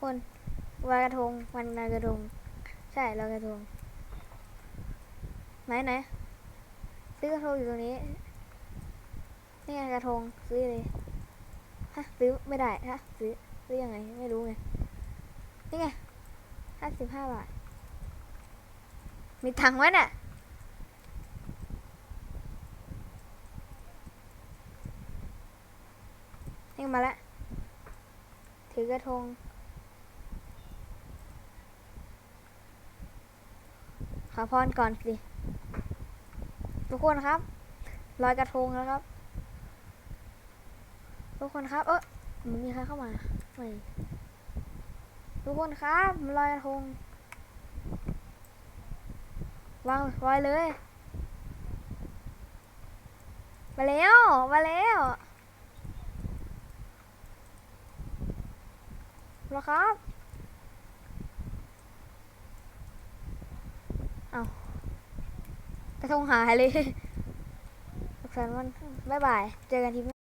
คนลอยกระทงวันลอยกระทงใช่ลอยกระทงไหนไหนซื้อกระทงอยู่ตรงนี้นี่ไงกระทงซื้อเลยฮะซื้อไม่ได้ฮะซื้อซื้อยังไงไม่รู้ไงนี่ไงห้าสิบห้าบาทมีตังไหมเนี่ยนี่มาแล้วถือกระทง อพรก่อนสิทุกคนครับลอยกระทงแล้วครับ ทุกคนครับ เออมีใครเข้ามาไม่ทุกคนครับลอยกระทงวางลอยเลยมาแล้วมาแล้วแล้วครับ เอา กระทงหายเลยสุขสันวันบ๊ายบาย เจอกันที